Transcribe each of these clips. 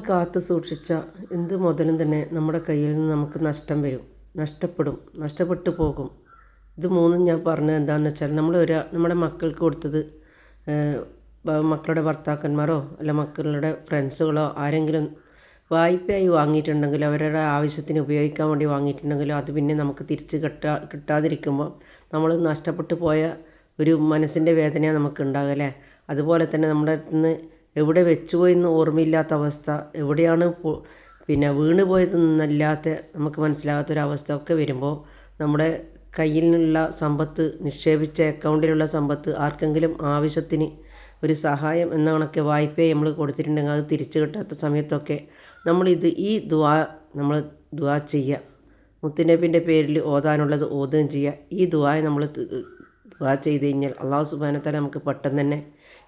കാത്തു സൂക്ഷിച്ച എന്ത് മുതലും തന്നെ നമ്മുടെ കയ്യിൽ നിന്ന് നമുക്ക് നഷ്ടം വരും. നഷ്ടപ്പെടും. നഷ്ടപ്പെട്ടു പോകും. ഇത് മൂന്നും ഞാൻ പറഞ്ഞത് എന്താണെന്ന് വെച്ചാൽ നമ്മൾ ഒരു നമ്മുടെ മക്കൾക്ക് കൊടുത്തത് മക്കളുടെ ഭർത്താക്കന്മാരോ അല്ല മക്കളുടെ ഫ്രണ്ട്സുകളോ ആരെങ്കിലും വായ്പയായി വാങ്ങിയിട്ടുണ്ടെങ്കിലോ അവരുടെ ആവശ്യത്തിന് ഉപയോഗിക്കാൻ വേണ്ടി വാങ്ങിയിട്ടുണ്ടെങ്കിലോ അത് പിന്നെ നമുക്ക് തിരിച്ച് കിട്ടാ കിട്ടാതിരിക്കുമ്പോൾ നമ്മൾ നഷ്ടപ്പെട്ടു പോയ ഒരു മനസ്സിന്റെ വേദനയാണ് നമുക്ക് ഉണ്ടാകുക അല്ലേ? അതുപോലെ തന്നെ നമ്മുടെ അടുത്ത് നിന്ന് എവിടെ വെച്ചു എന്ന് ഓർമ്മയില്ലാത്ത അവസ്ഥ എവിടെയാണ് പിന്നെ വീണ് പോയതെന്നല്ലാത്ത നമുക്ക് മനസ്സിലാകാത്തൊരവസ്ഥ ഒക്കെ വരുമ്പോൾ നമ്മുടെ കയ്യിൽ നിന്നുള്ള സമ്പത്ത് നിക്ഷേപിച്ച അക്കൗണ്ടിലുള്ള സമ്പത്ത് ആർക്കെങ്കിലും ആവശ്യത്തിന് ഒരു സഹായം എന്ന കണക്ക് വായ്പയെ നമ്മൾ കൊടുത്തിട്ടുണ്ടെങ്കിൽ അത് തിരിച്ചു കിട്ടാത്ത സമയത്തൊക്കെ നമ്മളിത് ഈ ദുആ നമ്മൾ ദുആ ചെയ്യുക. മുത്തുനബിന്റെ പേരിൽ ഓതാനുള്ളത് ഓതുകയും ചെയ്യുക. ഈ ദുവായ നമ്മൾ ദുആ ചെയ്ത് കഴിഞ്ഞാൽ അള്ളാഹു സുബാനത്താല നമുക്ക് പെട്ടെന്ന് തന്നെ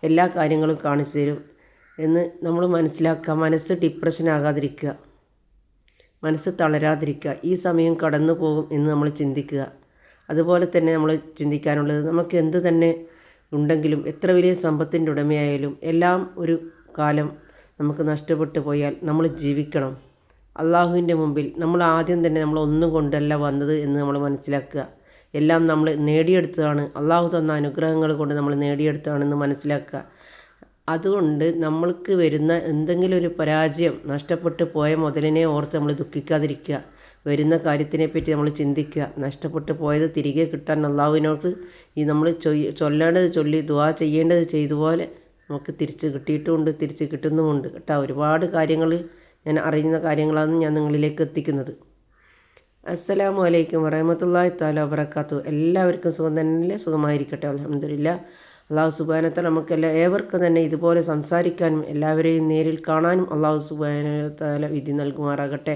എല്ലാ കാര്യങ്ങളും കാണിച്ചു തരും. എന്ന് നമ്മൾ മനസ്സിലാക്കുക. മനസ്സ് ഡിപ്രഷൻ ആകാതിരിക്കുക. മനസ്സ് തളരാതിരിക്കുക. ഈ സമയം കടന്നു പോകും എന്ന് നമ്മൾ ചിന്തിക്കുക. അതുപോലെ തന്നെ നമ്മൾ ചിന്തിക്കാനുള്ളത് നമുക്ക് എന്ത് തന്നെ ഉണ്ടെങ്കിലും എത്ര വലിയ സമ്പത്തിന്റെ ഉടമയായാലും എല്ലാം ഒരു കാലം നമുക്ക് നഷ്ടപ്പെട്ടു പോയാൽ നമ്മൾ ജീവിക്കണം. അള്ളാഹുവിന്റെ മുമ്പിൽ നമ്മൾ ആദ്യം തന്നെ നമ്മൾ ഒന്നും കൊണ്ടല്ല വന്നത് എന്ന് നമ്മൾ മനസ്സിലാക്കുക. എല്ലാം നമ്മൾ നേടിയെടുത്തതാണ്. അള്ളാഹു തന്ന അനുഗ്രഹങ്ങൾ കൊണ്ട് നമ്മൾ നേടിയെടുത്തതാണെന്ന് മനസ്സിലാക്കുക. അതുകൊണ്ട് നമ്മൾക്ക് വരുന്ന എന്തെങ്കിലും ഒരു പരാജയം നഷ്ടപ്പെട്ടു പോയ മുതലിനെ ഓർത്ത് നമ്മൾ ദുഃഖിക്കാതിരിക്കുക. വരുന്ന കാര്യത്തിനെ പറ്റി നമ്മൾ ചിന്തിക്കുക. നഷ്ടപ്പെട്ടു പോയത് തിരികെ കിട്ടാൻ അള്ളാഹുവിനോട് ഈ നമ്മൾ ചൊല്ലേണ്ടത് ചൊല്ലി ദുവാ ചെയ്യേണ്ടത് ചെയ്തുപോലെ നമുക്ക് തിരിച്ച് കിട്ടിയിട്ടുമുണ്ട് തിരിച്ച് കിട്ടുന്നുമുണ്ട്. കേട്ടോ ഒരുപാട് കാര്യങ്ങൾ ഞാൻ അറിയുന്ന കാര്യങ്ങളാണ് ഞാൻ നിങ്ങളിലേക്ക് എത്തിക്കുന്നത്. അസ്സലാമു അലൈക്കും വറഹമത്തല്ലാഹി താല എല്ലാവർക്കും സുഖം തന്നെ സുഖമായിരിക്കട്ടെ. അലഹമില്ല അള്ളാഹു സുബാനത്തെ നമുക്കെല്ലാം ഏവർക്കും തന്നെ ഇതുപോലെ സംസാരിക്കാനും എല്ലാവരെയും നേരിൽ കാണാനും അള്ളാഹു സുബാന വിധി നൽകുമാറാകട്ടെ.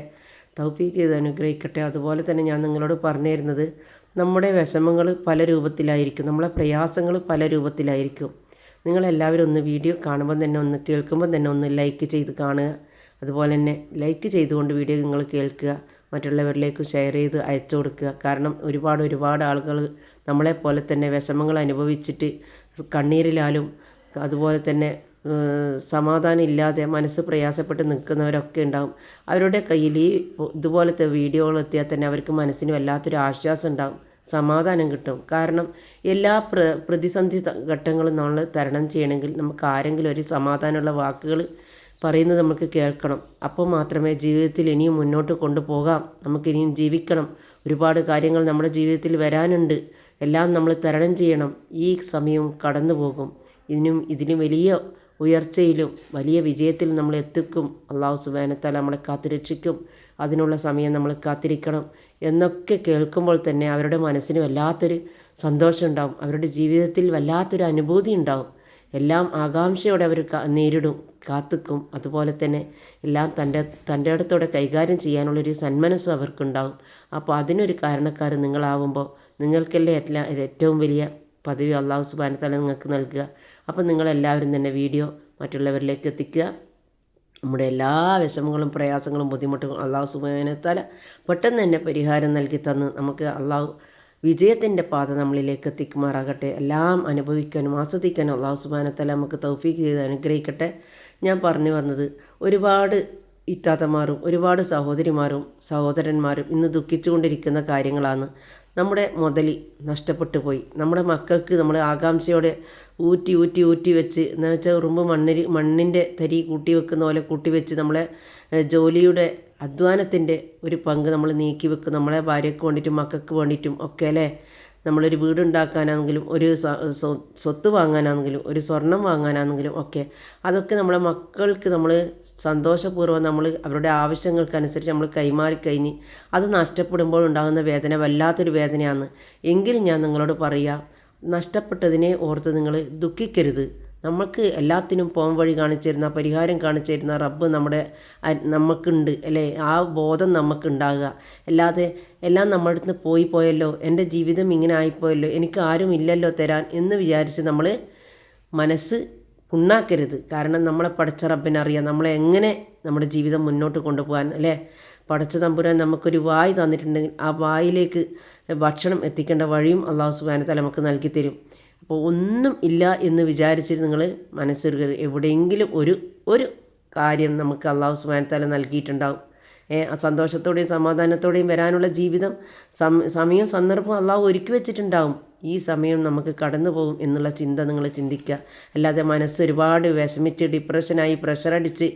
തൗഫീക്ക് ചെയ്ത് അനുഗ്രഹിക്കട്ടെ. അതുപോലെ തന്നെ ഞാൻ നിങ്ങളോട് പറഞ്ഞു തരുന്നത് നമ്മുടെ വിഷമങ്ങൾ പല രൂപത്തിലായിരിക്കും. നമ്മളെ പ്രയാസങ്ങൾ പല രൂപത്തിലായിരിക്കും. നിങ്ങളെല്ലാവരും ഒന്ന് വീഡിയോ കാണുമ്പോൾ തന്നെ ഒന്ന് കേൾക്കുമ്പോൾ തന്നെ ഒന്ന് ലൈക്ക് ചെയ്ത് കാണുക. അതുപോലെ തന്നെ ലൈക്ക് ചെയ്തുകൊണ്ട് വീഡിയോ നിങ്ങൾ കേൾക്കുക. മറ്റുള്ളവരിലേക്ക് ഷെയർ ചെയ്ത് അയച്ചു കൊടുക്കുക. കാരണം ഒരുപാട് ഒരുപാട് ആളുകൾ നമ്മളെപ്പോലെ തന്നെ വിഷമങ്ങൾ അനുഭവിച്ചിട്ട് കണ്ണീരിലാലും അതുപോലെ തന്നെ സമാധാനം ഇല്ലാതെ മനസ്സ് പ്രയാസപ്പെട്ട് നിൽക്കുന്നവരൊക്കെ ഉണ്ടാകും അവരുടെ കയ്യിൽ ഈ ഇതുപോലത്തെ വീഡിയോകൾ എത്തിയാൽ തന്നെ അവർക്ക് മനസ്സിന് വല്ലാത്തൊരു ആശ്വാസം ഉണ്ടാകും സമാധാനം കിട്ടും. കാരണം എല്ലാ പ്ര പ്രതിസന്ധി ഘട്ടങ്ങളും നമ്മൾ തരണം ചെയ്യണമെങ്കിൽ നമുക്ക് ആരെങ്കിലും ഒരു സമാധാനമുള്ള വാക്കുകൾ പറയുന്നത് നമുക്ക് കേൾക്കണം. അപ്പോൾ മാത്രമേ ജീവിതത്തിൽ ഇനിയും മുന്നോട്ട് കൊണ്ടുപോകാം. നമുക്കിനിയും ജീവിക്കണം. ഒരുപാട് കാര്യങ്ങൾ നമ്മുടെ ജീവിതത്തിൽ വരാനുണ്ട്. എല്ലാം നമ്മൾ തരണം ചെയ്യണം. ഈ സമയവും കടന്നു പോകും. ഇതിനും ഇതിലും വലിയ ഉയർച്ചയിലും വലിയ വിജയത്തിൽ നമ്മൾ എത്തിക്കും. അള്ളാഹു സുബാനത്താൽ നമ്മളെ കാത്തുരക്ഷിക്കും അതിനുള്ള സമയം നമ്മൾ കാത്തിരിക്കണം എന്നൊക്കെ കേൾക്കുമ്പോൾ തന്നെ അവരുടെ മനസ്സിന് വല്ലാത്തൊരു സന്തോഷം ഉണ്ടാകും അവരുടെ ജീവിതത്തിൽ വല്ലാത്തൊരു അനുഭൂതി ഉണ്ടാകും എല്ലാം ആകാംക്ഷയോടെ അവർ നേരിടും കാത്തിക്കും. അതുപോലെ തന്നെ എല്ലാം തന്റെ തന്റെ അടുത്തോടെ കൈകാര്യം ചെയ്യാനുള്ളൊരു സന്മനസ്സും അവർക്കുണ്ടാവും. അപ്പോൾ അതിനൊരു കാരണക്കാർ നിങ്ങളാവുമ്പോൾ നിങ്ങൾക്കല്ലേ എല്ലാ ഏറ്റവും വലിയ പദവി അള്ളാഹു സുബാനത്താല നിങ്ങൾക്ക് നൽകുക. അപ്പം നിങ്ങളെല്ലാവരും തന്നെ വീഡിയോ മറ്റുള്ളവരിലേക്ക് എത്തിക്കുക. നമ്മുടെ എല്ലാ വിഷമങ്ങളും പ്രയാസങ്ങളും ബുദ്ധിമുട്ടുകളും അള്ളാഹു സുബാനത്താല പെട്ടെന്ന് തന്നെ പരിഹാരം നൽകി തന്ന് നമുക്ക് അള്ളാഹു വിജയത്തിന്റെ പാത നമ്മളിലേക്ക് എത്തിക്കുമാറാകട്ടെ. എല്ലാം അനുഭവിക്കാനും ആസ്വദിക്കാനും അള്ളാഹു സുബാനത്താല നമുക്ക് തൗഫീക്ക് ചെയ്ത് അനുഗ്രഹിക്കട്ടെ. ഞാൻ പറഞ്ഞു വന്നത് ഒരുപാട് ഇത്താത്തമാരും ഒരുപാട് സഹോദരിമാരും സഹോദരന്മാരും ഇന്ന് ദുഃഖിച്ചുകൊണ്ടിരിക്കുന്ന കാര്യങ്ങളാണ്. നമ്മുടെ മുതലി നഷ്ടപ്പെട്ടു പോയി. നമ്മുടെ മക്കൾക്ക് നമ്മൾ ആകാംക്ഷയോടെ ഊറ്റി ഊറ്റി ഊറ്റി വെച്ച് എന്ന് വെച്ചാൽ ഉറുമ്പ് മണ്ണിൽ മണ്ണിന്റെ തരി കൂട്ടി വെക്കുന്ന പോലെ കൂട്ടി വെച്ച് നമ്മളെ ജോലിയുടെ അധ്വാനത്തിന്റെ ഒരു പങ്ക് നമ്മൾ നീക്കി വെക്കും. നമ്മളെ ഭാര്യയ്ക്ക് വേണ്ടിയിട്ടും മക്കൾക്ക് വേണ്ടിയിട്ടും ഒക്കെ അല്ലേ? നമ്മളൊരു വീടുണ്ടാക്കാനാണെങ്കിലും ഒരു സ്വത്ത് വാങ്ങാനാണെങ്കിലും ഒരു സ്വർണം വാങ്ങാനാണെങ്കിലും ഒക്കെ അതൊക്കെ നമ്മളെ മക്കൾക്ക് നമ്മൾ സന്തോഷപൂർവം നമ്മൾ അവരുടെ ആവശ്യങ്ങൾക്കനുസരിച്ച് നമ്മൾ കൈമാറി കഴിഞ്ഞ് അത് നഷ്ടപ്പെടുമ്പോൾ ഉണ്ടാകുന്ന വേദന വല്ലാത്തൊരു വേദനയാണ്. എങ്കിലും ഞാൻ നിങ്ങളോട് പറയുക നഷ്ടപ്പെട്ടതിനെ ഓർത്ത് നിങ്ങൾ ദുഃഖിക്കരുത്. നമുക്ക് എല്ലാത്തിനും പോം വഴി കാണിച്ചു തരുന്ന പരിഹാരം കാണിച്ചു തരുന്ന റബ്ബ് നമ്മുടെ നമുക്കുണ്ട് അല്ലേ? ആ ബോധം നമുക്കുണ്ടാകുക. അല്ലാതെ എല്ലാം നമ്മുടെ അടുത്ത് പോയി പോയല്ലോ എന്റെ ജീവിതം ഇങ്ങനെ ആയിപ്പോയല്ലോ എനിക്ക് ആരും ഇല്ലല്ലോ തരാൻ എന്ന് വിചാരിച്ച് നമ്മൾ മനസ്സ് പുണ്ണാക്കരുത്. കാരണം നമ്മളെ പഠിച്ച റബ്ബിനറിയാം നമ്മളെ എങ്ങനെ നമ്മുടെ ജീവിതം മുന്നോട്ട് കൊണ്ടുപോകാൻ അല്ലേ? പഠിച്ച തമ്പുരാൻ നമുക്കൊരു വായ് തന്നിട്ടുണ്ടെങ്കിൽ ആ വായിലേക്ക് ഭക്ഷണം എത്തിക്കേണ്ട വഴിയും അള്ളാഹു സുബാനത്താല നമുക്ക് നൽകി തരും അപ്പോൾ ഒന്നും ഇല്ല എന്ന് വിചാരിച്ചിട്ട് നിങ്ങൾ മനസ്സൊരു എവിടെയെങ്കിലും ഒരു ഒരു കാര്യം നമുക്ക് അള്ളാഹു സുബാനത്താല നൽകിയിട്ടുണ്ടാകും സന്തോഷത്തോടെയും സമാധാനത്തോടെയും വരാനുള്ള ജീവിതം സമയം സമയവും സന്ദർഭവും അള്ളാഹു ഒരുക്കി വെച്ചിട്ടുണ്ടാവും. ഈ സമയം നമുക്ക് കടന്നു പോകും എന്നുള്ള ചിന്ത നിങ്ങൾ ചിന്തിക്കുക. അല്ലാതെ മനസ്സ് ഒരുപാട് വിഷമിച്ച് ഡിപ്രഷനായി പ്രഷറടിച്ച്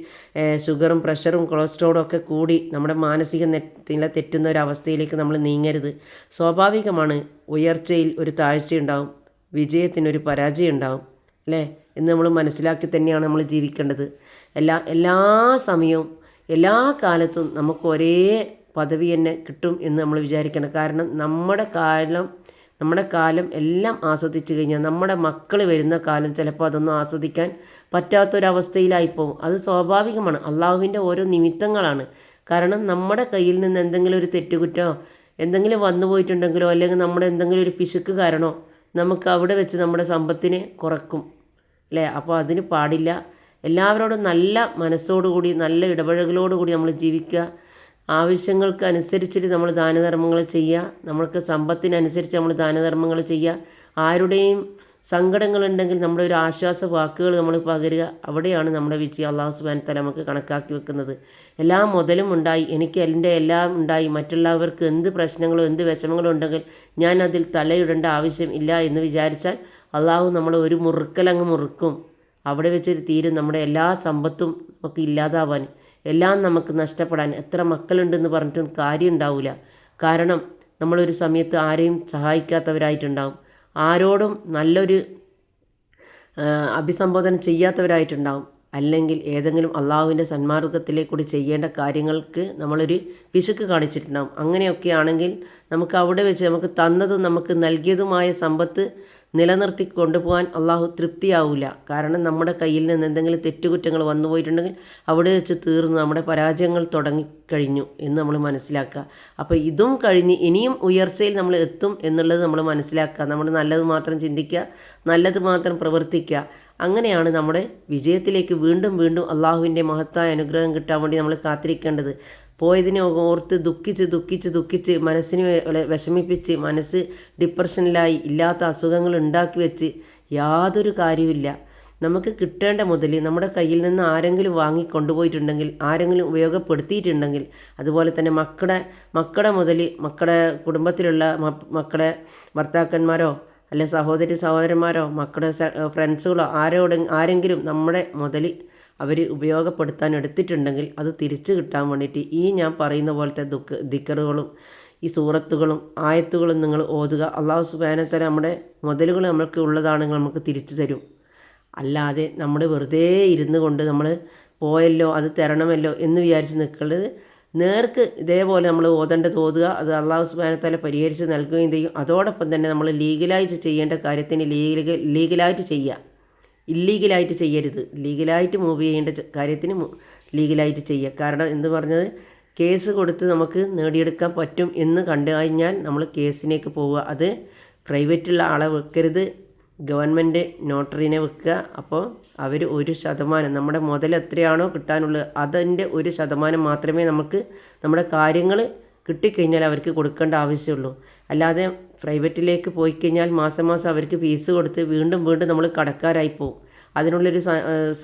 ഷുഗറും പ്രഷറും കൊളസ്ട്രോളും ഒക്കെ കൂടി നമ്മുടെ മാനസിക നില തെറ്റുന്ന ഒരു അവസ്ഥയിലേക്ക് നമ്മൾ നീങ്ങരുത്. സ്വാഭാവികമാണ് ഉയർച്ചയിൽ ഒരു താഴ്ചയുണ്ടാവും. വിജയത്തിനൊരു പരാജയം ഉണ്ടാവും അല്ലേ? എന്ന് നമ്മൾ മനസ്സിലാക്കി തന്നെയാണ് നമ്മൾ ജീവിക്കേണ്ടത്. എല്ലാ എല്ലാ സമയവും എല്ലാ കാലത്തും നമുക്ക് ഒരേ പദവി തന്നെ കിട്ടും എന്ന് നമ്മൾ വിചാരിക്കണം. കാരണം നമ്മുടെ കാലം നമ്മുടെ കാലം എല്ലാം ആസ്വദിച്ച് കഴിഞ്ഞാൽ നമ്മുടെ മക്കൾ വരുന്ന കാലം ചിലപ്പോൾ അതൊന്നും ആസ്വദിക്കാൻ പറ്റാത്തൊരവസ്ഥയിലായിപ്പോവും അത് സ്വാഭാവികമാണ്. അള്ളാഹുവിന്റെ ഓരോ നിമിത്തങ്ങളാണ്. കാരണം നമ്മുടെ കയ്യിൽ നിന്ന് എന്തെങ്കിലും ഒരു തെറ്റുകുറ്റോ എന്തെങ്കിലും വന്നു പോയിട്ടുണ്ടെങ്കിലോ അല്ലെങ്കിൽ നമ്മുടെ എന്തെങ്കിലും ഒരു പിശുക്ക് കാരണോ നമുക്ക് അവിടെ വെച്ച് നമ്മുടെ സമ്പത്തിനെ കുറക്കും. അല്ലേ? അപ്പോൾ അതിന് പാടില്ല. എല്ലാവരോടും നല്ല മനസ്സോടുകൂടി നല്ല ഇടപഴകലോടുകൂടി നമ്മൾ ജീവിക്കുക. ആവശ്യങ്ങൾക്ക് അനുസരിച്ചിട്ട് നമ്മൾ ദാനധർമ്മങ്ങൾ ചെയ്യുക. നമ്മൾക്ക് സമ്പത്തിനനുസരിച്ച് നമ്മൾ ദാനധർമ്മങ്ങൾ ചെയ്യുക. ആരുടെയും സങ്കടങ്ങളുണ്ടെങ്കിൽ നമ്മുടെ ഒരു ആശ്വാസ വാക്കുകൾ നമ്മൾ പകരുക. അവിടെയാണ് നമ്മുടെ വിജയം. അള്ളാഹു സുബാൻ തല നമുക്ക് കണക്കാക്കി വെക്കുന്നത്. എല്ലാം മുതലും ഉണ്ടായി. എനിക്ക് എന്റെ എല്ലാം ഉണ്ടായി. മറ്റുള്ളവർക്ക് എന്ത് പ്രശ്നങ്ങളോ എന്ത് വിഷമങ്ങളോ ഉണ്ടെങ്കിൽ ഞാൻ അതിൽ തലയിടേണ്ട ആവശ്യം ഇല്ല എന്ന് വിചാരിച്ചാൽ അള്ളാഹു നമ്മളെ ഒരു മുറുക്കലങ്ങ് മുറുക്കും. അവിടെ വെച്ച് തീരും നമ്മുടെ എല്ലാ സമ്പത്തും നമുക്ക് ഇല്ലാതാവാൻ. എല്ലാം നമുക്ക് നഷ്ടപ്പെടാൻ. എത്ര മക്കളുണ്ടെന്ന് പറഞ്ഞിട്ടും കാര്യം ഉണ്ടാവില്ല കാരണം നമ്മളൊരു സമയത്ത് ആരെയും സഹായിക്കാത്തവരായിട്ടുണ്ടാവും. ആരോടും നല്ലൊരു അഭിസംബോധന ചെയ്യാത്തവരായിട്ടുണ്ടാവും. അല്ലെങ്കിൽ ഏതെങ്കിലും അള്ളാഹുവിന്റെ സന്മാർഗത്തിലെ കൂടി ചെയ്യേണ്ട കാര്യങ്ങൾക്ക് നമ്മളൊരു പിശുക്ക് കാണിച്ചിട്ടുണ്ടാവും. അങ്ങനെയൊക്കെ ആണെങ്കിൽ നമുക്ക് അവിടെ വെച്ച് നമുക്ക് തന്നതും നമുക്ക് നൽകിയതുമായ സമ്പത്ത് നിലനിർത്തി കൊണ്ടുപോകാൻ അള്ളാഹു തൃപ്തിയാവില്ല കാരണം നമ്മുടെ കയ്യിൽ നിന്ന് എന്തെങ്കിലും തെറ്റുകുറ്റങ്ങൾ വന്നു പോയിട്ടുണ്ടെങ്കിൽ അവിടെ വെച്ച് തീർന്നു നമ്മുടെ പരാജയങ്ങൾ തുടങ്ങിക്കഴിഞ്ഞു എന്ന് നമ്മൾ മനസ്സിലാക്കുക. അപ്പോൾ ഇതും കഴിഞ്ഞ് ഇനിയും ഉയർച്ചയിൽ നമ്മൾ എത്തും എന്നുള്ളത് നമ്മൾ മനസ്സിലാക്കുക. നമ്മൾ നല്ലത് മാത്രം ചിന്തിക്കുക നല്ലത് മാത്രം പ്രവർത്തിക്കുക. അങ്ങനെയാണ് നമ്മുടെ വിജയത്തിലേക്ക് വീണ്ടും വീണ്ടും അള്ളാഹുവിന്റെ മഹത്തായ അനുഗ്രഹം കിട്ടാൻ വേണ്ടി നമ്മൾ കാത്തിരിക്കേണ്ടത്. പോയതിനെ ഓർത്ത് ദുഃഖിച്ച് ദുഃഖിച്ച് ദുഃഖിച്ച് മനസ്സിനെ വിഷമിപ്പിച്ച് മനസ്സ് ഡിപ്രഷനിലായി ഇല്ലാത്ത അസുഖങ്ങൾ ഉണ്ടാക്കി വെച്ച് യാതൊരു കാര്യമില്ല നമുക്ക് കിട്ടേണ്ട മുതൽ നമ്മുടെ കയ്യിൽ നിന്ന് ആരെങ്കിലും വാങ്ങി കൊണ്ടുപോയിട്ടുണ്ടെങ്കിൽ ആരെങ്കിലും ഉപയോഗപ്പെടുത്തിയിട്ടുണ്ടെങ്കിൽ അതുപോലെ തന്നെ മക്കളുടെ മക്കളുടെ മുതൽ മക്കളുടെ കുടുംബത്തിലുള്ള മക്കളെ ഭർത്താക്കന്മാരോ അല്ലെ സഹോദരി സഹോദരന്മാരോ മക്കളുടെ ഫ്രണ്ട്സുകളോ ആരോടെ ആരെങ്കിലും നമ്മുടെ മുതൽ അവർ ഉപയോഗപ്പെടുത്താൻ എടുത്തിട്ടുണ്ടെങ്കിൽ അത് തിരിച്ചു കിട്ടാൻ വേണ്ടിയിട്ട് ഈ ഞാൻ പറയുന്ന പോലത്തെ ദുഃഖ ദിക്കറുകളും ഈ സൂറത്തുകളും ആയത്തുകളും നിങ്ങൾ ഓതുക. അള്ളാഹു സുബാനത്തല നമ്മുടെ മുതലുകൾ നമ്മൾക്ക് ഉള്ളതാണെങ്കിൽ നമുക്ക് തിരിച്ചു തരും. അല്ലാതെ നമ്മൾ വെറുതെ ഇരുന്നു കൊണ്ട് നമ്മൾ പോയല്ലോ അത് തരണമല്ലോ എന്ന് വിചാരിച്ച് നിൽക്കുന്നത് നേർക്ക് ഇതേപോലെ നമ്മൾ ഓതേണ്ടത് ഓതുക അത് അള്ളാഹു സുബാനത്തല പരിഹരിച്ച് നൽകുകയും ചെയ്യും. അതോടൊപ്പം തന്നെ നമ്മൾ ലീഗലായിട്ട് ചെയ്യേണ്ട കാര്യത്തിന് ലീഗൽ ലീഗലായിട്ട് ചെയ്യുക. ഇല്ലീഗലായിട്ട് ചെയ്യരുത്. ലീഗലായിട്ട് മൂവ് ചെയ്യേണ്ട കാര്യത്തിന് ലീഗലായിട്ട് ചെയ്യുക കാരണം എന്ന് പറഞ്ഞത്? കേസ് കൊടുത്ത് നമുക്ക് നേടിയെടുക്കാൻ പറ്റും എന്ന് കണ്ടു കഴിഞ്ഞാൽ നമ്മൾ കേസിനേക്ക് പോവുക. അത് പ്രൈവറ്റുള്ള ആളെ വെക്കരുത്. ഗവൺമെന്റ് നോട്ടറിനെ വെക്കുക. അപ്പോൾ അവർ ഒരു ശതമാനം നമ്മുടെ മുതൽ എത്രയാണോ കിട്ടാനുള്ളത് അതിന്റെ ഒരു ശതമാനം മാത്രമേ നമുക്ക് നമ്മുടെ കാര്യങ്ങൾ കിട്ടിക്കഴിഞ്ഞാൽ അവർക്ക് കൊടുക്കേണ്ട ആവശ്യമുള്ളൂ. അല്ലാതെ പ്രൈവറ്റിലേക്ക് പോയി കഴിഞ്ഞാൽ മാസം മാസം അവർക്ക് ഫീസ് കൊടുത്ത് വീണ്ടും വീണ്ടും നമ്മൾ കടക്കാരായി പോകും അതിനുള്ളൊരു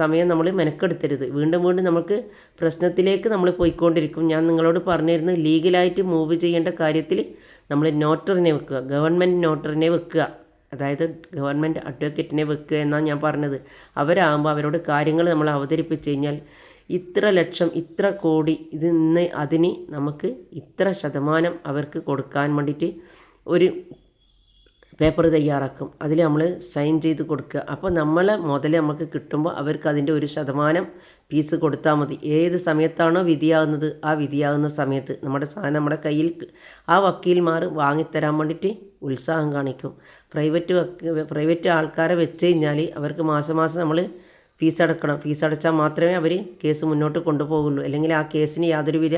സമയം നമ്മൾ മെനക്കെടുത്തരുത്. വീണ്ടും വീണ്ടും നമുക്ക് പ്രശ്നത്തിലേക്ക് നമ്മൾ പോയിക്കൊണ്ടിരിക്കും. ഞാൻ നിങ്ങളോട് പറഞ്ഞിരുന്നു ലീഗലായിട്ട് മൂവ് ചെയ്യേണ്ട കാര്യത്തിൽ നമ്മൾ നോട്ടറിനെ വെക്കുക. ഗവൺമെന്റ് നോട്ടറിനെ വെക്കുക. അതായത് ഗവൺമെന്റ് അഡ്വക്കേറ്റിനെ വെക്കുക എന്നാണ് ഞാൻ പറഞ്ഞത്. അവരാകുമ്പോൾ അവരോട് കാര്യങ്ങൾ നമ്മൾ അവതരിപ്പിച്ച് കഴിഞ്ഞാൽ ഇത്ര ലക്ഷം ഇത്ര കോടി ഇത് ഇന്ന് അതിന് നമുക്ക് ഇത്ര ശതമാനം അവർക്ക് കൊടുക്കാൻ വേണ്ടിയിട്ട് ഒരു പേപ്പർ തയ്യാറാക്കും. അതിൽ നമ്മൾ സൈൻ ചെയ്ത് കൊടുക്കുക. അപ്പോൾ നമ്മളെ മുതൽ നമുക്ക് കിട്ടുമ്പോൾ അവർക്ക് അതിന്റെ ഒരു ശതമാനം പീസ് കൊടുത്താൽ മതി. ഏത് സമയത്താണോ വിധിയാകുന്നത് ആ വിധിയാകുന്ന സമയത്ത് നമ്മുടെ സാധനം നമ്മുടെ കയ്യിൽ ആ വക്കീൽമാർ വാങ്ങിത്തരാൻ വേണ്ടിയിട്ട് ഉത്സാഹം കാണിക്കും. പ്രൈവറ്റ് പ്രൈവറ്റ് ആൾക്കാരെ വെച്ച് കഴിഞ്ഞാൽ അവർക്ക് മാസം മാസം നമ്മൾ ഫീസ് അടക്കണം. ഫീസ് അടച്ചാൽ മാത്രമേ അവർ കേസ് മുന്നോട്ട് കൊണ്ടുപോകുള്ളൂ. അല്ലെങ്കിൽ ആ കേസിന് യാതൊരു വിധ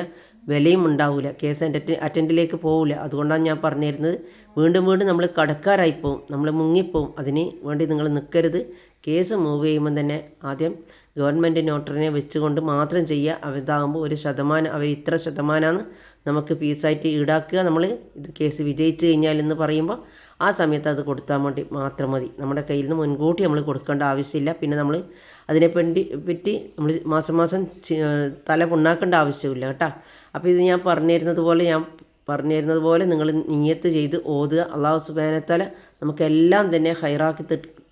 വിലയും ഉണ്ടാവില്ല കേസ് അറ്റൻഡ് അറ്റൻഡിലേക്ക് പോകില്ല അതുകൊണ്ടാണ് ഞാൻ പറഞ്ഞിരുന്നത്. വീണ്ടും വീണ്ടും നമ്മൾ കടക്കാരായി പോവും. നമ്മൾ മുങ്ങിപ്പോവും. അതിന് വേണ്ടി നിങ്ങൾ നിൽക്കരുത്. കേസ് മൂവ് ചെയ്യുമ്പോൾ തന്നെ ആദ്യം ഗവൺമെന്റ് നോട്ടറിനെ വെച്ചുകൊണ്ട് മാത്രം ചെയ്യുക. അവതാകുമ്പോൾ ഒരു ശതമാനം അവർ ഇത്ര ശതമാനമാണ് നമുക്ക് ഫീസായിട്ട് ഈടാക്കുക. നമ്മൾ ഇത് കേസ് വിജയിച്ചു കഴിഞ്ഞാൽ എന്ന് പറയുമ്പോൾ ആ സമയത്ത് അത് കൊടുത്താൽ വേണ്ടി മാത്രം മതി. നമ്മുടെ കയ്യിൽ നിന്ന് മുൻകൂട്ടി നമ്മൾ കൊടുക്കേണ്ട ആവശ്യമില്ല. പിന്നെ നമ്മൾ അതിനെ പറ്റി പറ്റി നമ്മൾ മാസം മാസം തല പുണ്ണാക്കേണ്ട ആവശ്യമില്ല കേട്ടോ. അപ്പോൾ ഇത് ഞാൻ പറഞ്ഞു തരുന്നത് പോലെ ഞാൻ പറഞ്ഞു തരുന്നത് പോലെ നിങ്ങൾ നീയത്ത് ചെയ്ത് ഓതുക. അള്ളാഹു സുബാനത്തല നമുക്കെല്ലാം തന്നെ ഹൈറാക്കി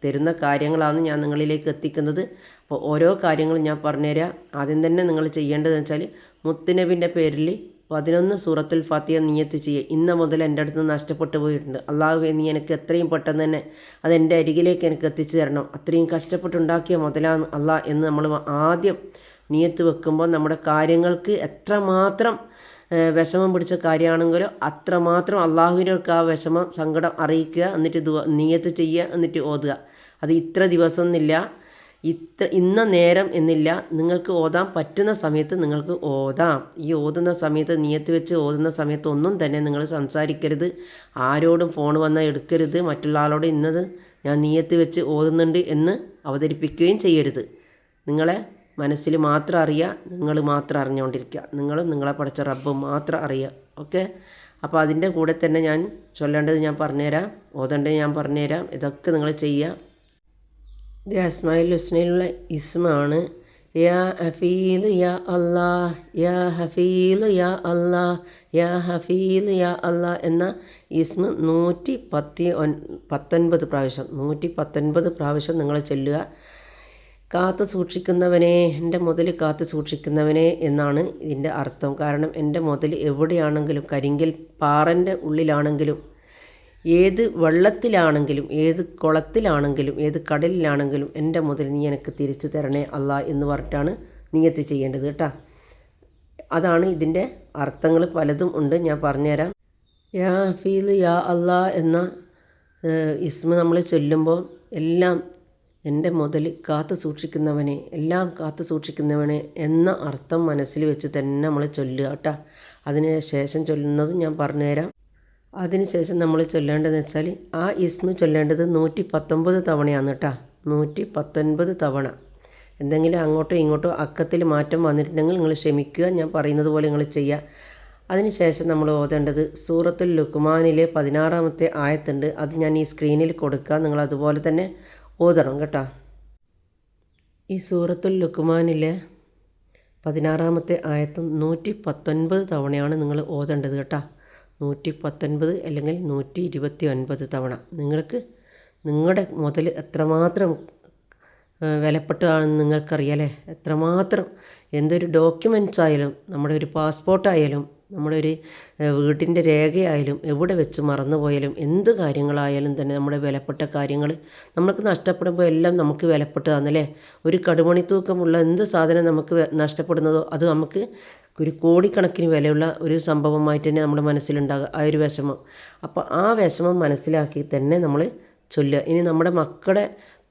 തരുന്ന കാര്യങ്ങളാണ് ഞാൻ നിങ്ങളിലേക്ക് എത്തിക്കുന്നത്. അപ്പോൾ ഓരോ കാര്യങ്ങളും ഞാൻ പറഞ്ഞുതരാം. ആദ്യം തന്നെ നിങ്ങൾ ചെയ്യേണ്ടതെന്ന് വെച്ചാൽ മുത്തുനബിന്റെ പേരിൽ പതിനൊന്ന് സൂറത്തുൽ ഫാത്തിയ നീയത്ത് ചെയ്യുക ഇന്ന് മുതൽ എന്റെ അടുത്ത് നഷ്ടപ്പെട്ടു പോയിട്ടുണ്ട്. അള്ളാഹു നീ എനിക്ക് എത്രയും പെട്ടെന്ന് തന്നെ അത് എന്റെ അരികിലേക്ക് എനിക്ക് എത്തിച്ചു തരണം. അത്രയും കഷ്ടപ്പെട്ടുണ്ടാക്കിയ മുതലാണ് അള്ളാഹ് എന്ന് നമ്മൾ ആദ്യം നീയത്ത് വെക്കുമ്പോൾ നമ്മുടെ കാര്യങ്ങൾക്ക് എത്രമാത്രം വിഷമം പിടിച്ച കാര്യമാണെങ്കിലോ അത്രമാത്രം അള്ളാഹുവിനൊക്കെ ആ വിഷമം സങ്കടം അറിയിക്കുക എന്നിട്ട് നിയത്ത് ചെയ്യുക എന്നിട്ട് ഓതുക. അത് ഇത്ര ദിവസം എന്നില്ല ഇത്ര ഇന്ന നേരം എന്നില്ല. നിങ്ങൾക്ക് ഓതാൻ പറ്റുന്ന സമയത്ത് നിങ്ങൾക്ക് ഓതാം. ഈ ഓതുന്ന സമയത്ത് നിയത്ത് വെച്ച് ഓതുന്ന സമയത്ത് ഒന്നും തന്നെ നിങ്ങൾ സംസാരിക്കരുത്. ആരോടും ഫോൺ വന്നാൽ എടുക്കരുത്. മറ്റുള്ള ആളോട് ഇന്നത് ഞാൻ നിയത്ത് വെച്ച് ഓതുന്നുണ്ട് എന്ന് അവതരിപ്പിക്കുകയും ചെയ്യരുത്. നിങ്ങളെ മനസ്സിൽ മാത്രം അറിയുക നിങ്ങൾ മാത്രം അറിഞ്ഞുകൊണ്ടിരിക്കുക. നിങ്ങളും നിങ്ങളെ പഠിച്ച റബ്ബും മാത്രം അറിയുക. ഓക്കെ? അപ്പോൾ അതിന്റെ കൂടെ തന്നെ ഞാൻ ചൊല്ലേണ്ടത് ഞാൻ പറഞ്ഞുതരാം. ഓതേണ്ടത് ഞാൻ പറഞ്ഞുതരാം. ഇതൊക്കെ നിങ്ങൾ ചെയ്യുക. ഇത് അസ്മായിൽ ഹുസ്നയിലുള്ള ഇസ്മാണ്. യാ ഹഫീൽ യാ അല്ലാ യാ ഹഫീൽ യാ അല്ലാ യാ ഹഫീൽ യാ അല്ലാ എന്ന ഇസ്മ നൂറ്റി പത്തി ഒൻ പത്തൊൻപത് പ്രാവശ്യം നൂറ്റി പത്തൊൻപത് പ്രാവശ്യം നിങ്ങൾ ചെല്ലുക. കാത്തു സൂക്ഷിക്കുന്നവനെ എന്റെ മുതൽ കാത്തു സൂക്ഷിക്കുന്നവനെ എന്നാണ് ഇതിന്റെ അർത്ഥം. കാരണം എന്റെ മുതൽ എവിടെയാണെങ്കിലും കരിങ്കൽ പാറന്റെ ഉള്ളിലാണെങ്കിലും ഏത് വെള്ളത്തിലാണെങ്കിലും ഏത് കുളത്തിലാണെങ്കിലും ഏത് കടലിലാണെങ്കിലും എന്റെ മുതൽ നീ എനിക്ക് തിരിച്ചു തരണേ അല്ല എന്ന് പറഞ്ഞിട്ടാണ് നീയത്ത് ചെയ്യേണ്ടത് കേട്ടോ. അതാണ് ഇതിന്റെ അർത്ഥങ്ങൾ. പലതും ഉണ്ട്. ഞാൻ പറഞ്ഞുതരാം. യാ ഫീൽ യാ അല്ലാ എന്ന ഇസ്മ നമ്മൾ ചൊല്ലുമ്പോൾ എല്ലാം എന്റെ മുതൽ കാത്തു സൂക്ഷിക്കുന്നവനെ എല്ലാം കാത്തു സൂക്ഷിക്കുന്നവനെ എന്ന അർത്ഥം മനസ്സിൽ വെച്ച് തന്നെ നമ്മൾ ചൊല്ലുക കേട്ടോ. അതിന് ശേഷം ചൊല്ലുന്നത് ഞാൻ പറഞ്ഞുതരാം. അതിനുശേഷം നമ്മൾ ചൊല്ലേണ്ടതെന്ന് വെച്ചാൽ ആ ഇസ്മ ചൊല്ലേണ്ടത് നൂറ്റി പത്തൊമ്പത് തവണയാണ് കേട്ടോ. നൂറ്റി പത്തൊൻപത് തവണ. എന്തെങ്കിലും അങ്ങോട്ടോ ഇങ്ങോട്ടോ അക്കത്തിൽ മാറ്റം വന്നിട്ടുണ്ടെങ്കിൽ നിങ്ങൾ ക്ഷമിക്കുക. ഞാൻ പറയുന്നത് പോലെ നിങ്ങൾ ചെയ്യുക. അതിനുശേഷം നമ്മൾ ഓതേണ്ടത് സൂറത്തുൽ ലുക്മാനിലെ പതിനാറാമത്തെ ആയത്തുണ്ട്. അത് ഞാൻ ഈ സ്ക്രീനിൽ കൊടുക്കുക. നിങ്ങൾ അതുപോലെ തന്നെ ഓതണം കേട്ടോ. ഈ സൂറത്തുൽ ലുക്മാനിലെ പതിനാറാമത്തെ ആയത്തും നൂറ്റി പത്തൊൻപത് തവണയാണ് നിങ്ങൾ ഓതേണ്ടത് കേട്ടോ. നൂറ്റി പത്തൊൻപത് അല്ലെങ്കിൽ നൂറ്റി ഇരുപത്തി ഒൻപത് തവണ. നിങ്ങൾക്ക് നിങ്ങളുടെ മുതൽ എത്രമാത്രം വിലപ്പെട്ടതാണെന്ന് നിങ്ങൾക്കറിയാലേ? എത്രമാത്രം എന്തൊരു ഡോക്യുമെന്റ്സ് ആയാലും നമ്മുടെ ഒരു പാസ്പോർട്ടായാലും നമ്മുടെ ഒരു വീട്ടിന്റെ രേഖയായാലും എവിടെ വെച്ച് മറന്നുപോയാലും എന്ത് കാര്യങ്ങളായാലും തന്നെ നമ്മുടെ വിലപ്പെട്ട കാര്യങ്ങൾ നമ്മൾക്ക് നഷ്ടപ്പെടുമ്പോൾ എല്ലാം നമുക്ക് വിലപ്പെട്ടതാണല്ലേ ഒരു കടുമണി തൂക്കമുള്ള എന്ത് സാധനം നമുക്ക് നഷ്ടപ്പെടുന്നതോ അത് നമുക്ക് ഒരു കോടിക്കണക്കിന് വിലയുള്ള ഒരു സംഭവമായിട്ട് തന്നെ നമ്മുടെ മനസ്സിലുണ്ടാകുക ആ ഒരു വിഷമം. അപ്പോൾ ആ വിഷമം മനസ്സിലാക്കി തന്നെ നമ്മൾ ചൊല്ലുക. ഇനി നമ്മുടെ മക്കളുടെ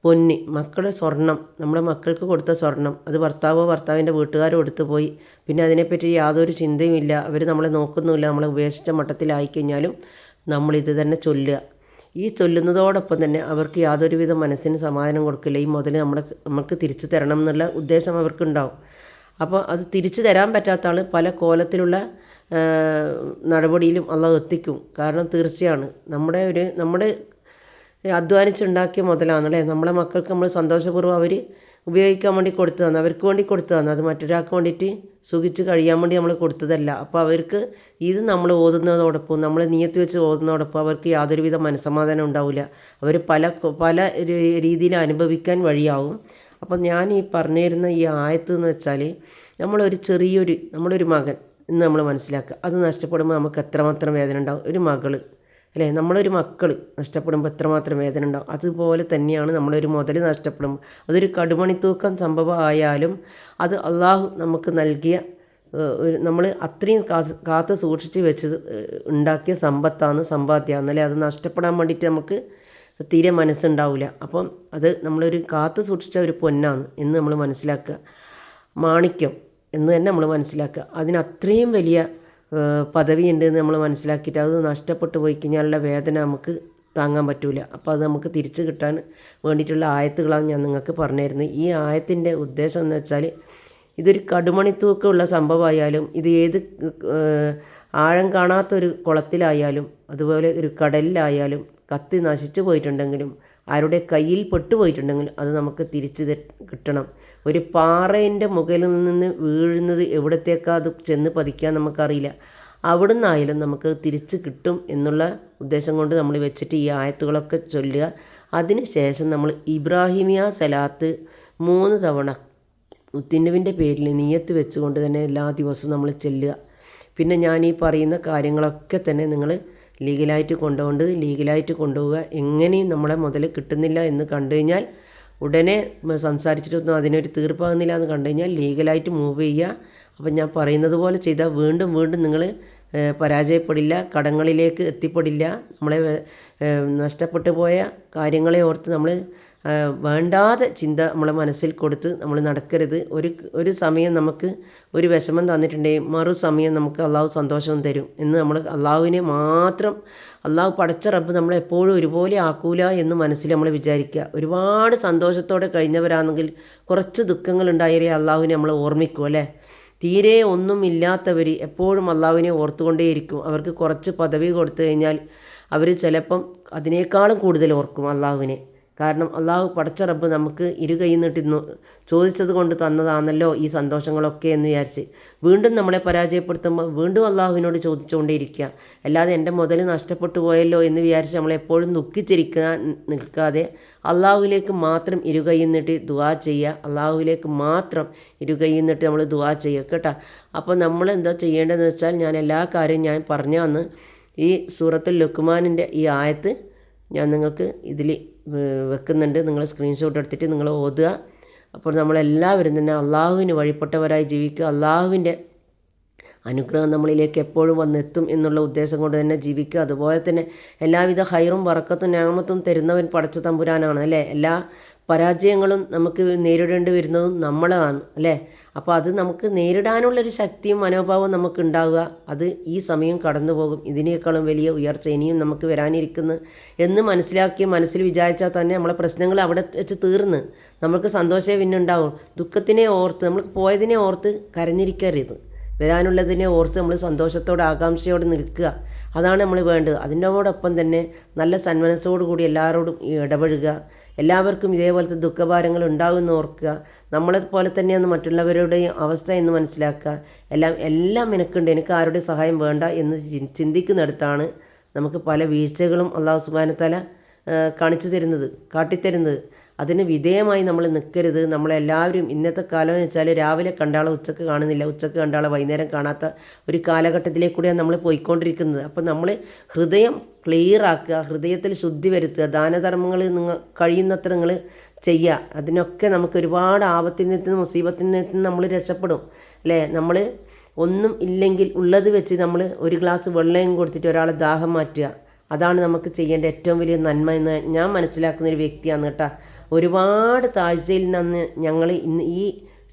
പൊന്നി മക്കളുടെ സ്വർണം നമ്മുടെ മക്കൾക്ക് കൊടുത്ത സ്വർണം അത് ഭർത്താവോ ഭർത്താവിന്റെ വീട്ടുകാരോ എടുത്തു പോയി പിന്നെ അതിനെപ്പറ്റി യാതൊരു ചിന്തയുമില്ല അവർ നമ്മളെ നോക്കുന്നുമില്ല. നമ്മളെ ഉപേക്ഷിച്ച മട്ടത്തിലായി കഴിഞ്ഞാലും നമ്മളിത് തന്നെ ചൊല്ലുക. ഈ ചൊല്ലുന്നതോടൊപ്പം തന്നെ അവർക്ക് യാതൊരുവിധ മനസ്സിന് സമാധാനം കൊടുക്കില്ല. ഈ മുതൽ നമ്മുടെ നമുക്ക് തിരിച്ചു തരണം എന്നുള്ള ഉദ്ദേശം അവർക്കുണ്ടാവും. അപ്പോൾ അത് തിരിച്ചു തരാൻ പറ്റാത്ത ആൾ പല കോലത്തിലുള്ള നടപടിയിലും അള്ളാഹ് എത്തിക്കും. കാരണം തീർച്ചയാണ്. നമ്മുടെ ഒരു നമ്മുടെ അധ്വാനിച്ചുണ്ടാക്കിയ മുതലാണല്ലേ? നമ്മളെ മക്കൾക്ക് നമ്മൾ സന്തോഷപൂർവം അവർ ഉപയോഗിക്കാൻ വേണ്ടി കൊടുത്തതാണ് അവർക്ക് വേണ്ടി കൊടുത്തതാണ് അത് മറ്റൊരാൾക്ക് വേണ്ടിയിട്ട് സുഖിച്ച് കഴിയാൻ വേണ്ടി നമ്മൾ കൊടുത്തതല്ല. അപ്പോൾ അവർക്ക് ഇത് നമ്മൾ ഓതുന്നതോടൊപ്പം നമ്മൾ നിയത്ത് വെച്ച് ഓതുന്നതോടൊപ്പം അവർക്ക് യാതൊരുവിധ മനസ്സമാധാനം ഉണ്ടാവില്ല അവർ പല പല രീതിയിൽ അനുഭവിക്കാൻ വഴിയാവും. അപ്പം ഞാൻ ഈ പറഞ്ഞു തരുന്ന ഈ ആയത്ത് എന്ന് വെച്ചാൽ നമ്മളൊരു ചെറിയൊരു നമ്മളൊരു മകൻ എന്ന് നമ്മൾ മനസ്സിലാക്കുക. അത് നഷ്ടപ്പെടുമ്പോൾ നമുക്ക് എത്രമാത്രം വേദന ഉണ്ടാകും ഒരു മകൾ അല്ലേ? നമ്മളൊരു മക്കൾ നഷ്ടപ്പെടുമ്പോൾ എത്രമാത്രം വേദന ഉണ്ടാവും? അതുപോലെ തന്നെയാണ് നമ്മളൊരു മുതൽ നഷ്ടപ്പെടുമ്പോൾ അതൊരു കടുമണിത്തൂക്കം സംഭവം ആയാലും അത് അള്ളാഹു നമുക്ക് നൽകിയ നമ്മൾ അത്രയും കാത്ത് സൂക്ഷിച്ച് വെച്ച് ഉണ്ടാക്കിയ സമ്പത്താണ് സമ്പാദ്യമാണ് അല്ലേ? അത് നഷ്ടപ്പെടാൻ വേണ്ടിയിട്ട് നമുക്ക് തീരെ മനസ്സുണ്ടാവില്ല അപ്പം അത് നമ്മളൊരു കാത്തു സൂക്ഷിച്ച ഒരു പൊന്നാണ് എന്ന് നമ്മൾ മനസ്സിലാക്കുക. മാണിക്യം എന്ന് തന്നെ നമ്മൾ മനസ്സിലാക്കുക. അതിന് അത്രയും വലിയ പദവി പദവിയുണ്ട് എന്ന് നമ്മൾ മനസ്സിലാക്കിയിട്ട് അത് നഷ്ടപ്പെട്ടു പോയി കഴിഞ്ഞാലുള്ള വേദന നമുക്ക് താങ്ങാൻ പറ്റൂല. അപ്പോൾ അത് നമുക്ക് തിരിച്ചു കിട്ടാൻ വേണ്ടിയിട്ടുള്ള ആയത്തുകളാണ് ഞാൻ നിങ്ങൾക്ക് പറഞ്ഞു തരുന്നത് ഈ ആയത്തിന്റെ ഉദ്ദേശം എന്ന് വെച്ചാൽ ഇതൊരു കടുമണിത്തൂക്കമുള്ള സംഭവമായാലും ഇത് ഏത് ആഴം കാണാത്തൊരു കുളത്തിലായാലും അതുപോലെ ഒരു കടലിലായാലും കത്തി നശിച്ചു പോയിട്ടുണ്ടെങ്കിലും ആരുടെ കയ്യിൽ പെട്ടുപോയിട്ടുണ്ടെങ്കിലും അത് നമുക്ക് തിരിച്ച് കിട്ടണം. ഒരു പാറേന്റെ മുകളിൽ നിന്ന് വീഴുന്നത് എവിടത്തേക്കാ അത് ചെന്ന് പതിക്കാൻ നമുക്കറിയില്ല. അവിടെ നിന്നായാലും നമുക്ക് തിരിച്ച് കിട്ടും എന്നുള്ള ഉദ്ദേശം കൊണ്ട് നമ്മൾ വെച്ചിട്ട് ഈ ആയത്തുകളൊക്കെ ചൊല്ലുക. അതിനുശേഷം നമ്മൾ ഇബ്രാഹിമിയ സലാത്ത് മൂന്ന് തവണ മുത്തിന്നുവിന്റെ പേരിൽ നീയത്ത് വെച്ചുകൊണ്ട് തന്നെ എല്ലാ ദിവസവും നമ്മൾ ചെല്ലുക. പിന്നെ ഞാൻ ഈ പറയുന്ന കാര്യങ്ങളൊക്കെ തന്നെ നിങ്ങൾ ലീഗലായിട്ട് കൊണ്ടുകൊണ്ട് ലീഗലായിട്ട് കൊണ്ടുപോവുക. എങ്ങനെയും നമ്മളെ മുതൽ കിട്ടുന്നില്ല എന്ന് കണ്ടു കഴിഞ്ഞാൽ ഉടനെ സംസാരിച്ചിട്ടൊന്നും അതിനൊരു തീർപ്പാകുന്നില്ല എന്ന് കണ്ടു കഴിഞ്ഞാൽ ലീഗലായിട്ട് മൂവ് ചെയ്യുക. അപ്പം ഞാൻ പറയുന്നത് പോലെ ചെയ്താൽ വീണ്ടും വീണ്ടും നിങ്ങൾ പരാജയപ്പെടില്ല കടങ്ങളിലേക്ക് എത്തിപ്പെടില്ല. നമ്മളെ നഷ്ടപ്പെട്ടു പോയ കാര്യങ്ങളെ ഓർത്ത് നമ്മൾ വേണ്ടാതെ ചിന്ത നമ്മളെ മനസ്സിൽ കൊടുത്ത് നമ്മൾ നടക്കരുത്. ഒരു ഒരു സമയം നമുക്ക് ഒരു വിഷമം തന്നിട്ടുണ്ടെങ്കിൽ മറു സമയം നമുക്ക് അള്ളാഹു സന്തോഷം തരും എന്ന് നമ്മൾ അള്ളാഹുവിനെ മാത്രം അള്ളാഹു പടച്ച റബ്ബ് നമ്മളെപ്പോഴും ഒരുപോലെ ആക്കൂല എന്ന് മനസ്സിൽ നമ്മൾ വിചാരിക്കുക. ഒരുപാട് സന്തോഷത്തോടെ കഴിഞ്ഞവരാണെങ്കിൽ കുറച്ച് ദുഃഖങ്ങൾ ഉണ്ടായാലേ അള്ളാഹുവിനെ നമ്മൾ ഓർമ്മിക്കും അല്ലേ? തീരെ ഒന്നും ഇല്ലാത്തവർ എപ്പോഴും അള്ളാഹുവിനെ ഓർത്തുകൊണ്ടേയിരിക്കും അവർക്ക് കുറച്ച് പദവി കൊടുത്തു കഴിഞ്ഞാൽ അവർ ചിലപ്പം അതിനേക്കാളും കൂടുതൽ ഓർക്കും അള്ളാഹുവിനെ. കാരണം അള്ളാഹു പടച്ച റബ്ബ് നമുക്ക് ഇരു കൈ നീട്ടിന്നു ചോദിച്ചത് കൊണ്ട് തന്നതാണല്ലോ ഈ സന്തോഷങ്ങളൊക്കെ എന്ന് വിചാരിച്ച്. വീണ്ടും നമ്മളെ പരാജയപ്പെടുത്തുമ്പോൾ വീണ്ടും അള്ളാഹുവിനോട് ചോദിച്ചുകൊണ്ടേയിരിക്കുക. അല്ലാതെ എന്റെ മുതൽ നഷ്ടപ്പെട്ടു പോയല്ലോ എന്ന് വിചാരിച്ച് നമ്മളെപ്പോഴും ദുഃഖിച്ചിരിക്കാൻ നിൽക്കാതെ അള്ളാഹുവിലേക്ക് മാത്രം ഇരുകൈ നീട്ടി ദുവാ ചെയ്യുക. അള്ളാഹുവിലേക്ക് മാത്രം ഇരുകൈ നീട്ടി നമ്മൾ ദുവാ ചെയ്യുക കേട്ടോ. അപ്പോൾ നമ്മൾ എന്താ ചെയ്യേണ്ടതെന്ന് വെച്ചാൽ ഞാൻ എല്ലാ കാര്യവും ഞാൻ പറഞ്ഞു തന്ന് ഈ സൂറത്തുൽ ലുക്മാനിന്റെ ഈ ആയത്ത് ഞാൻ നിങ്ങൾക്ക് ഇതിൽ വെക്കുന്നുണ്ട്. നിങ്ങൾ സ്ക്രീൻഷോട്ട് എടുത്തിട്ട് നിങ്ങൾ ഓതുക. അപ്പോൾ നമ്മളെല്ലാവരും തന്നെ അള്ളാഹുവിന് വഴിപ്പെട്ടവരായി ജീവിക്കുക. അള്ളാഹുവിന്റെ അനുഗ്രഹം നമ്മളിലേക്ക് എപ്പോഴും വന്നെത്തും എന്നുള്ള ഉദ്ദേശം കൊണ്ട് തന്നെ ജീവിക്കുക. അതുപോലെ തന്നെ എല്ലാവിധ ഹൈറും വറക്കത്തും ഞാമത്തും തരുന്നവൻ പടച്ച തമ്പുരാനാണ് അല്ലേ? എല്ലാ പരാജയങ്ങളും നമുക്ക് നേരിടേണ്ടി വരുന്നതും നമ്മളാണ് അല്ലേ? അപ്പോൾ അത് നമുക്ക് നേരിടാനുള്ളൊരു ശക്തിയും മനോഭാവവും നമുക്ക് ഉണ്ടാവുക അത് ഈ സമയം കടന്നു പോകും ഇതിനേക്കാളും വലിയ ഉയർച്ച ഇനിയും നമുക്ക് വരാനിരിക്കുന്നു എന്ന് മനസ്സിലാക്കി മനസ്സിൽ വിചാരിച്ചാൽ തന്നെ നമ്മളെ പ്രശ്നങ്ങൾ അവിടെ വെച്ച് തീർന്ന് നമുക്ക് സന്തോഷമേ പിന്നെ ഉണ്ടാവും ദുഃഖത്തിനെ ഓർത്ത് നമ്മൾ പോയതിനെ ഓർത്ത് കരഞ്ഞിരിക്കരുത്. വരാനുള്ളതിനെ ഓർത്ത് നമ്മൾ സന്തോഷത്തോടെ ആകാംക്ഷയോടെ നിൽക്കുക. അതാണ് നമ്മൾ വേണ്ടത്. അതിന്റെയോടൊപ്പം തന്നെ നല്ല സന്മനസ്സോടു കൂടി എല്ലാവരോടും ഇടപഴകുക. എല്ലാവർക്കും ഇതേപോലത്തെ ദുഃഖഭാരങ്ങൾ ഉണ്ടാകുമെന്ന് ഓർക്കുക. നമ്മളെ പോലെ തന്നെയാണ് മറ്റുള്ളവരുടെയും അവസ്ഥ എന്ന് മനസ്സിലാക്കുക. എല്ലാം എല്ലാം എനിക്കുണ്ട്. എനിക്ക് ആരുടെ സഹായം വേണ്ട എന്ന് ചിന്തിക്കുന്നിടത്താണ് നമുക്ക് പല വീഴ്ചകളും അള്ളാഹു സുബാനത്തല കാണിച്ചു തരുന്നത് കാട്ടിത്തരുന്നത്. അതിന് വിധേയമായി നമ്മൾ നിൽക്കരുത് നമ്മളെല്ലാവരും ഇന്നത്തെ കാലം എന്ന് വെച്ചാൽ രാവിലെ കണ്ടാളെ ഉച്ചയ്ക്ക് കാണുന്നില്ല. ഉച്ചയ്ക്ക് കണ്ടാളെ വൈകുന്നേരം കാണാത്ത ഒരു കാലഘട്ടത്തിലേക്കൂടെയാണ് നമ്മൾ പോയിക്കൊണ്ടിരിക്കുന്നത്. അപ്പോൾ നമ്മൾ ഹൃദയം ക്ലിയർ ആക്കുക ഹൃദയത്തിൽ ശുദ്ധി വരുത്തുക ദാനധർമ്മങ്ങൾ നിങ്ങൾ കഴിയുന്നത്ര നിങ്ങൾ ചെയ്യുക. അതിനൊക്കെ നമുക്ക് ഒരുപാട് ആപത്തിൽ നിന്ന് മുസീബത്തിൽ നിന്ന് നമ്മൾ രക്ഷപ്പെടും. അല്ലേ? നമ്മൾ ഒന്നും ഇല്ലെങ്കിൽ ഉള്ളത് വെച്ച് നമ്മൾ ഒരു ഗ്ലാസ് വെള്ളയും കൊടുത്തിട്ട് ഒരാളെ ദാഹം മാറ്റുക. അതാണ് നമുക്ക് ചെയ്യേണ്ട ഏറ്റവും വലിയ നന്മ എന്ന് ഞാൻ മനസ്സിലാക്കുന്ന ഒരു വ്യക്തിയാണ് കേട്ടോ. ഒരുപാട് താഴ്ചയിൽ നിന്ന് ഞങ്ങൾ ഇന്ന് ഈ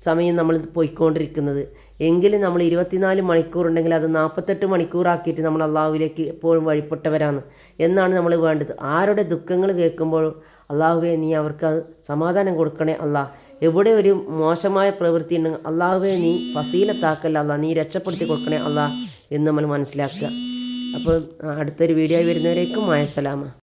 സമയം നമ്മൾ പോയിക്കൊണ്ടിരിക്കുന്നത്. എങ്കിലും നമ്മൾ ഇരുപത്തിനാല് മണിക്കൂർ ഉണ്ടെങ്കിൽ അത് നാൽപ്പത്തെട്ട് മണിക്കൂറാക്കിയിട്ട് നമ്മൾ അള്ളാഹുവിലേക്ക് എപ്പോഴും വഴിപ്പെട്ടവരാണ്. എന്നാണ് നമ്മൾ വേണ്ടത്. ആരുടെ ദുഃഖങ്ങൾ കേൾക്കുമ്പോൾ അള്ളാഹുവെ നീ അവർക്ക് സമാധാനം കൊടുക്കണേ അള്ളാഹ് എവിടെ ഒരു മോശമായ പ്രവൃത്തി ഉണ്ടെങ്കിൽ അള്ളാഹുവെ നീ ഫസീലത്താക്കല്ല അല്ല. നീ രക്ഷപ്പെടുത്തി കൊടുക്കണേ അള്ളാഹ് എന്ന് നമ്മൾ മനസ്സിലാക്കുക. അപ്പോൾ അടുത്തൊരു വീഡിയോ ആയി വരുന്നവരേക്കും മായസലാമ